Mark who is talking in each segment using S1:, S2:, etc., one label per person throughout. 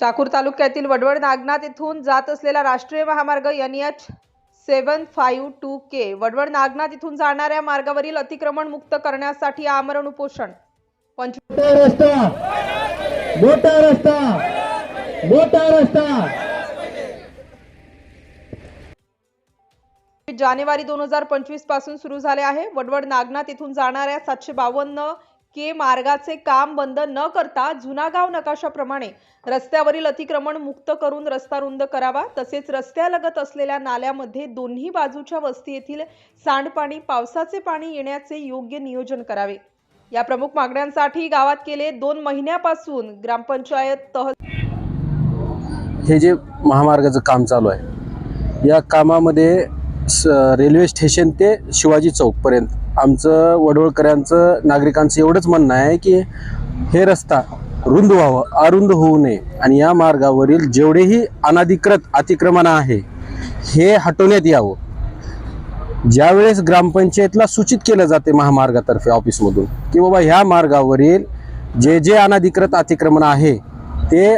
S1: चाकूर तालुक्यातील वडवड नागनाथ येथून जात असलेला राष्ट्रीय महामार्ग N H seven five two K. Wadwad Nagnath इथून जाणाऱ्या मार्गावरील अतिक्रमण मुक्त करण्यासाठी आमरण उपोषण. पंचवीस
S2: मोठा रस्ता. मोठा रस्ता. मोठा रस्ता.
S1: जानेवारी दोन हजार पंचवीसपासून सुरू झाले आहे. वडवड नागनाथ येथून जाणाऱ्या सातशे बावन्न के मार्गाचे काम बंद न करता जुना गाव नकाशाप्रमाणे रस्त्यावरील अतिक्रमण मुक्त करून रस्ता रुंद करावा. तसेच रस्त्यालगत असलेल्या नाल्यामध्ये दोन्ही बाजूच्या वस्ती येथील सांडपाणी पावसाचे पाणी येण्याचे योग्य नियोजन करावे. या प्रमुख मागण्यांसाठी गावात गेले दोन महिन्यापासून ग्रामपंचायत तह
S3: हे जे महामार्गाचं काम चालू आहे या कामामध्ये रेल्वे स्टेशन ते शिवाजी चौकपर्यंत आमचं वडवळकरांचं नागरिकांचं एवढंच म्हणणं आहे की हे रस्ता रुंद व्हावं अरुंद होऊ नये. आणि या मार्गावरील जेवढेही अनाधिकृत अतिक्रमण आहे हे हटवण्यात यावं. ज्यावेळेस ग्रामपंचायतला सूचित केलं जाते महामार्गातर्फे ऑफिसमधून की बाबा ह्या मार्गावरील जे जे अनाधिकृत अतिक्रमण आहे ते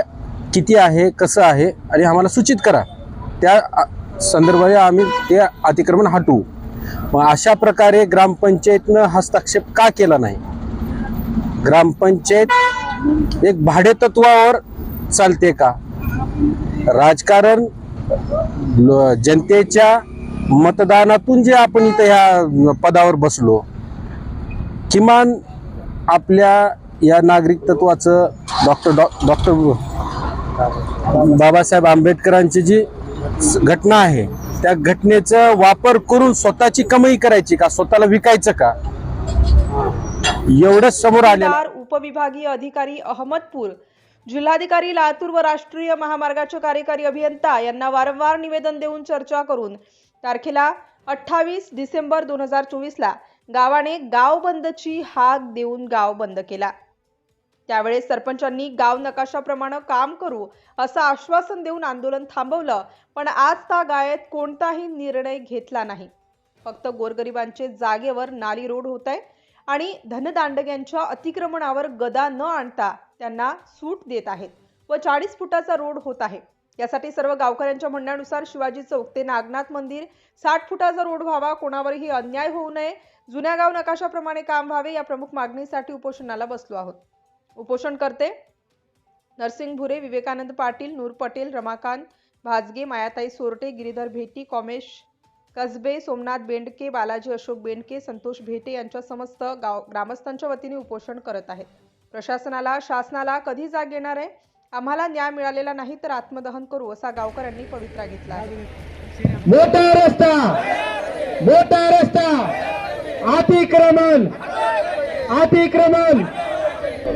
S3: किती आहे कसं आहे आणि आम्हाला सूचित करा. त्या संदर्भाने आम्ही ते अतिक्रमण हटवू. मग अशा प्रकारे ग्रामपंचायतनं हस्तक्षेप का केला नाही? ग्रामपंचायत एक भाडेतत्वावर चालते का? राजकारण जनतेच्या मतदानातून जे आपण इथं ह्या पदावर बसलो किमान आपल्या या नागरिक तत्वाचं डॉक्टर डॉ डॉक्टर बाबासाहेब आंबेडकरांची जी घटना आहे त्या घटनेचा वापर करून स्वतःची कमाई करायची का? स्वतःला विकायचं का? एवढंच समोर आलेलं
S1: उपविभागीय अधिकारी अहमदपूर जिल्हाधिकारी लातूर व राष्ट्रीय महामार्गाचे कार्यकारी अभियंता यांना वारंवार निवेदन देऊन चर्चा करून तारखेला अठ्ठावीस डिसेंबर दोन हजार चोवीसला गावाने गाव बंदची हाक देऊन गाव बंद केला. त्यावेळेस सरपंचांनी गाव नकाशाप्रमाणे काम करू असं आश्वासन देऊन आंदोलन थांबवलं पण आज त्या गायत कोणताही निर्णय घेतला नाही. फक्त गोरगरिबांचे जागेवर नाली रोड होत आहे आणि धनदांडग्यांच्या अतिक्रमणावर गदा न आणता त्यांना सूट देत आहेत व चाळीस फुटाचा रोड होत आहे. यासाठी सर्व गावकऱ्यांच्या म्हणण्यानुसार शिवाजी चौक ते नागनाथ मंदिर साठ फुटाचा रोड व्हावा कोणावरही अन्याय होऊ नये जुन्या गाव नकाशाप्रमाणे काम व्हावे या प्रमुख मागणीसाठी उपोषणाला बसलो आहोत. उपोषण करते. नरसिंग भुरे विवेकानंद पाटील नूर पटेल रमाकांत भाजगे मायाताई सोरटे गिरीधर भेटी कॉमेश कसबे सोमनाथ बेंडके बालाजी अशोक बेंडके संतोष भेटे यांच्या समस्त गाव ग्रामस्थांच्या वतीने उपोषण करत आहेत. प्रशासनाला शासनाला कधी जाग येणार आहे? आम्हाला न्याय मिळालेला नाही तर आत्मदहन करू असा गावकऱ्यांनी पवित्रा घेतला आहे.
S2: मोठा रस्ता मोठा रस्ता. अतिक्रमण अतिक्रमण.